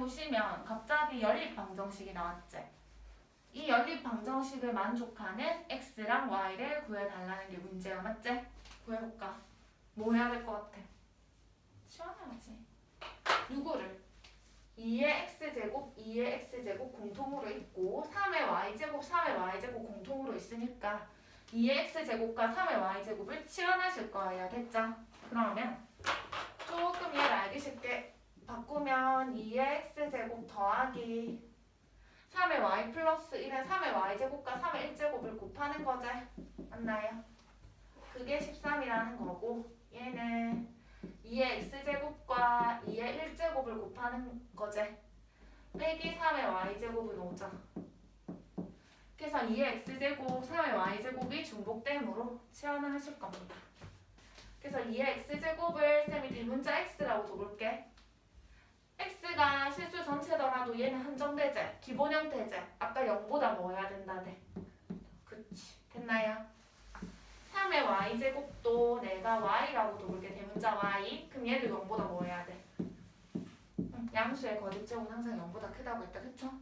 보시면 갑자기 연립 방정식이 나왔지. 이 연립 방정식을 만족하는 x랑 y를 구해달라는 게 문제야, 맞지? 구해볼까? 뭐 해야 될 것 같아? 시원해야지. 누구를? 2의 x제곱, 2의 x제곱 공통으로 있고 3의 y제곱, 3의 y제곱 공통으로 있으니까 2의 x제곱과 3의 y제곱을 치환하실 거예요. 됐죠? 그러면 조금 이해를 알기 쉽게 바꾸면 2의 x제곱 더하기 3의 y 플러스 1의 3의 y제곱과 3의 1제곱을 곱하는 거지. 맞나요? 그게 13이라는 거고 얘는 2의 x제곱과 2의 1제곱을 곱하는 거지. 빼기 3의 y제곱은 5죠. 그래서 2의 x제곱, 3의 y제곱이 중복되므로 치환을 하실 겁니다. 그래서 2의 x제곱을 쌤이 대문자 x라고 둬볼게. 실수 전체더라도 얘는 한정대제, 기본 형태제. 아까 0보다 뭐 해야 된다네. 그치. 됐나요? 3의 y제곱도 내가 y라고 둬볼게. 대문자 y. 그럼 얘도 0보다 뭐 해야 돼? 응, 양수의 거듭제곱은 항상 0보다 크다고 했다. 그쵸?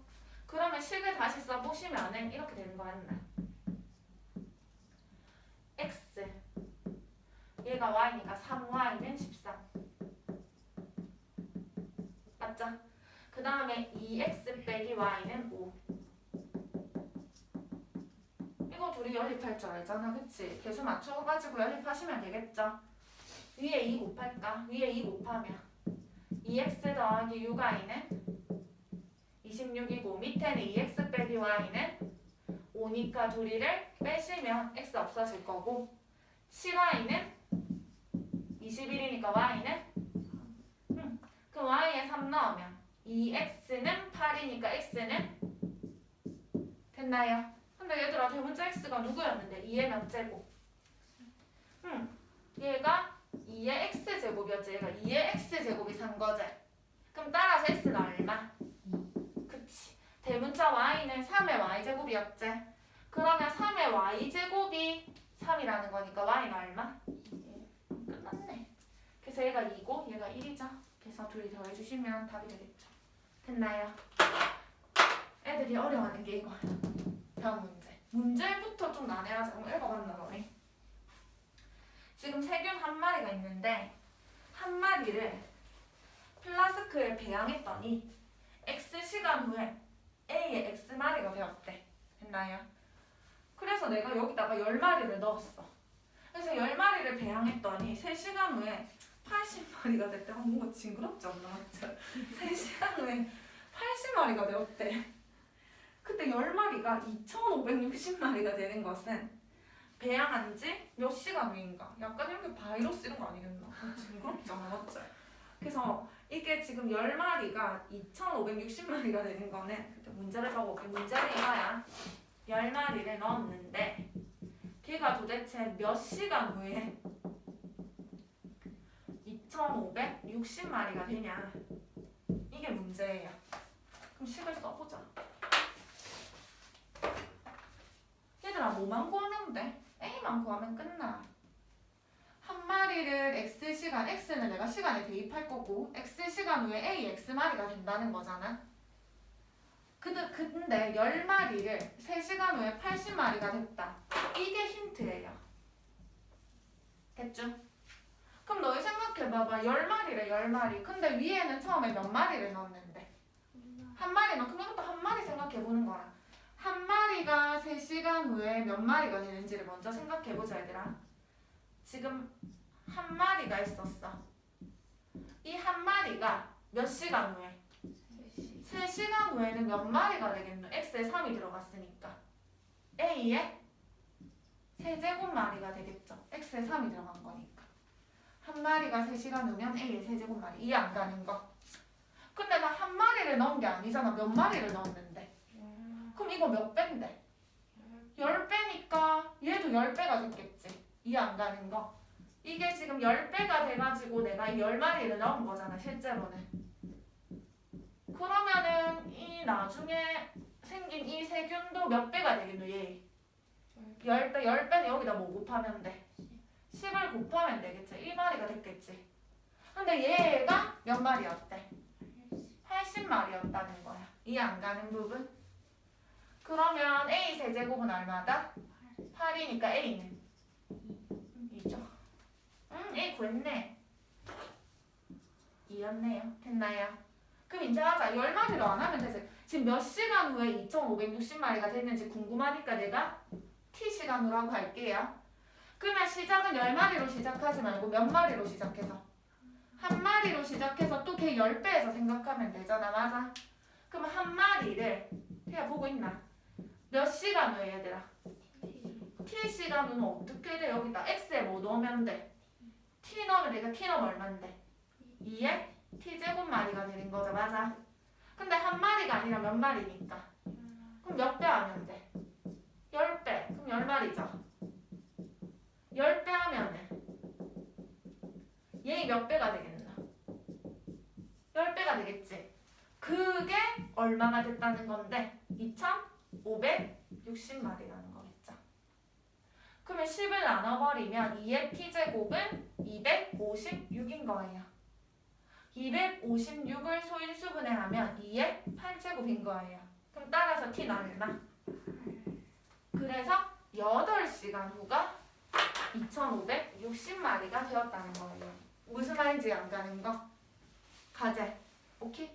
그러면 식을 다시 써보시면 은 이렇게 되는 거 같나? x 얘가 y니까 3y는 13 맞죠? 그 다음에 2x 빼기 y는 5 이거 둘이 연립할 줄 알잖아 그치? 계수 맞춰가지고 연립하시면 되겠죠? 위에 2 곱할까? 위에 2 곱하면 2x 더하기 6y는 26이고 밑에는 2x 빼기 y는 5니까 둘이를 빼시면 x 없어질 거고 7y는 21이니까 y는 음, 그 y에 3 넣으면 2x는 8이니까 x는 됐나요? 근데 얘들아 대문자 x가 누구였는데? 2의 몇 제곱? 음, 얘가 2의 x제곱이었지. 얘가 2의 x제곱이 산 거지. 그럼 따라서 x는 얼마? 그치. 대문자 y는 3의 y제곱이었지. 그러면 3의 y제곱이 3이라는 거니까 y는 얼마? 끝났네. 그래서 얘가 2고 얘가 1이죠. 그래서 둘이 더해주시면 답이 되겠죠 됐나요? 애들이 어려워하는 게 이거야 다음 문제 문제부터 좀 난해하지 한번 읽어봤나 보네 지금 세균 한 마리가 있는데 한 마리를 플라스크에 배양했더니 X 시간 후에 A의 X 마리가 되었대. 됐나요? 그래서 내가 여기다가 열 마리를 넣었어. 그래서 열 마리를 배양했더니 3시간 후에 80마리가 됐대. 아, 뭔가 징그럽지 않나? 맞죠? 3시간 후에 80마리가 되었대. 그때 열 마리가 2,560마리가 되는 것은 배양한 지 몇 시간 후인가? 약간 이렇게 바이러스 이런 거 아니겠나? 아, 징그럽잖아, 맞죠? 그래서 이게 지금 10마리가 2,560마리가 되는 거는 그때 문제를 적어볼게 문제는 이거야 10마리를 넣었는데 걔가 도대체 몇 시간 후에 2,560마리가 되냐 이게 문제예요 그럼 식을 써보자 얘들아 뭐만 구하면 돼? A만 구하면 끝나 한 마리를 x 시간 x는 내가 시간에 대입할 거고 x 시간 후에 a x 마리가 된다는 거잖아. 근데 근데 열 마리를 3시간 후에 80마리가 됐다. 이게 힌트예요. 됐죠? 너희 생각해봐봐. 열 마리래 열 마리. 근데 위에는 처음에 몇 마리를 넣었는데 한 마리만 그럼 이것도 한 마리 생각해 보는 거라. 한 마리가 3시간 후에 몇 마리가 되는지를 먼저 생각해 보자 얘들아. 지금 한 마리가 있었어. 이 한 마리가 몇 시간 후에? 3시간 후에는 몇 마리가 되겠노? x에 3이 들어갔으니까. a에 세제곱 마리가 되겠죠. x에 3이 들어간 거니까. 한 마리가 3시간 후면 a에 세제곱 마리. 이해 안 가는 거. 근데 나 한 마리를 넣은 게 아니잖아. 몇 마리를 넣었는데. 그럼 이거 몇 배인데? 10배니까 얘도 10배가 됐겠지. 이해 안 가는 거. 이게 지금 10배가 돼가지고 내가 이 10마리를 넣은 거잖아, 실제로는. 그러면은 이 나중에 생긴 이 세균도 몇 배가 되겠노, 얘? 10배, 10배는 여기다 뭐 곱하면 돼? 10을 곱하면 되겠지. 1마리가 됐겠지. 근데 얘가 몇 마리였대? 80 60마리였다는 거야. 이해 안 가는 부분? 그러면 A 세제곱은 얼마다? 8이니까 A는 2죠. 음, A 구했네. 2였네요. 됐나요? 그럼 이제 하자. 10마리로 안 하면 되지. 지금 몇 시간 후에 2560마리가 됐는지 궁금하니까 내가 T 시간으로 하고 할게요. 그러면 시작은 10마리로 시작하지 말고 몇 마리로 시작해서? 한 마리로 시작해서 또걔 10배에서 생각하면 되잖아. 맞아? 그럼 한 마리를 태야 보고 있나? 몇 시간 후에 얘들아? T 시간 후는 어떻게 돼? 여기다 X에 뭐 넣으면 돼? T 넣으면 되니까 T 넣으면 얼만데? 2에 T 제곱 마리가 되는 거죠. 맞아? 근데 한 마리가 아니라 몇 마리니까? 그럼 몇 배 하면 돼? 10배. 그럼 10마리죠. 10배 하면은 얘몇 배가 되겠나? 10배가 되겠지. 그게 얼마가 됐다는 건데 2560마리라는 거겠죠. 그러면 10을 나눠버리면 2의 t제곱은 256인 거예요. 256을 소인수분해 하면 2의 8제곱인 거예요. 그럼 따라서 t 나왔나? 그래서 8시간 후가 2560마리가 되었다는 거예요. 무슨 말인지 안 가는 거? 가제. 오케이?